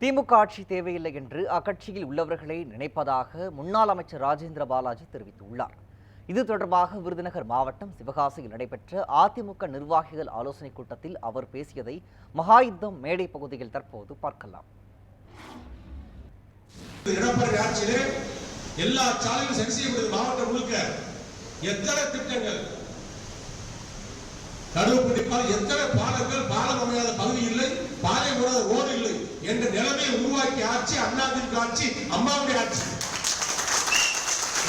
திமுக ஆட்சி தேவையில்லை என்று அக்கட்சியில் உள்ளவர்களை நினைப்பதாக முன்னாள் அமைச்சர் ராஜேந்திர பாலாஜி தெரிவித்துள்ளார். இது தொடர்பாக விருதுநகர் மாவட்டம் சிவகாசியில் நடைபெற்ற அதிமுக நிர்வாகிகள் ஆலோசனைக் கூட்டத்தில் அவர் பேசியதை மகாயுத்தம் மேடை பகுதியில் தற்போது பார்க்கலாம். எல்லா சாலையும் சரி செய்யப்படுது மாவட்டம் முழுக்க. எத்தனை திட்டங்கள்? கருவப்பட்டி எத்தனை பாலங்கள் பாலம் என்ற நிலைமையை உருவாக்கி ஆட்சி அண்ணாவின் ஆட்சி அம்மாவுடைய ஆட்சி.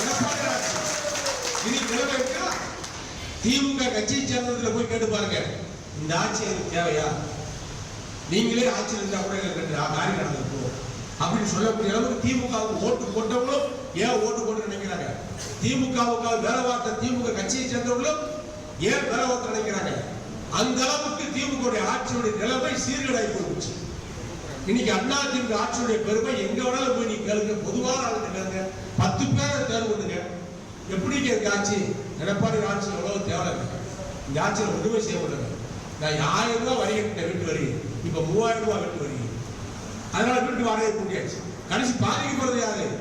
எடப்பாடி ஆட்சி. இனி நிலைமை இருக்கா? திமுக கட்சியை சேர்ந்ததுல போய் கேட்டு பாருங்க. இந்த ஆட்சி எனக்கு தேவையா? நீங்களே ஆட்சியில் இருந்தா கூட எங்களுக்கு ரெண்டு காரியம் நடந்திருக்கும் அப்படின்னு சொல்லக்கூடிய அளவுக்கு திமுகவுக்கு ஓட்டு போட்டவங்களும் ஏன் ஓட்டு போட்டு நினைக்கிறாங்க? திமுகவுக்காக வேலை பார்த்த திமுக கட்சியை சேர்ந்தவங்களும் ஏன் வேலை பார்த்து நினைக்கிறாங்க? அந்த அளவுக்கு திமுக ஆட்சியுடைய நிலைமை சீர்கேடாகி போயிடுச்சு. இன்னைக்கு அண்ணா திமுக ஆட்சியுடைய பெருமை எங்க வேணாலும் போய் நீ கேளுங்க. பொதுவான ஆளுங்க கேளுங்க. பத்து பேரை தேர்வு பண்ணுங்க. எப்படிங்க இருக்கு ஆட்சி? எடப்பாடி ஆட்சியில் எவ்வளவு தேவை இந்த ஆட்சியில் ஒன்றுமே செய்ய நான் ஆயிரம் ரூபாய் வரி கட்டின வீட்டு வரி. இப்ப மூவாயிரம் ரூபாய் வீட்டு வரி. அதனால வீட்டு வாடகை கூட்டியாச்சு. கடைசி பாதிக்கப்படுறது யாரு?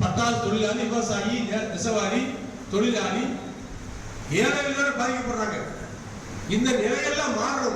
பட்டாள தொழிலாளி விவசாயி நெ- தொழிலாளி. ஏழைகள் பாதிக்கப்படுறாங்க. இந்த நிலையெல்லாம் மாறுற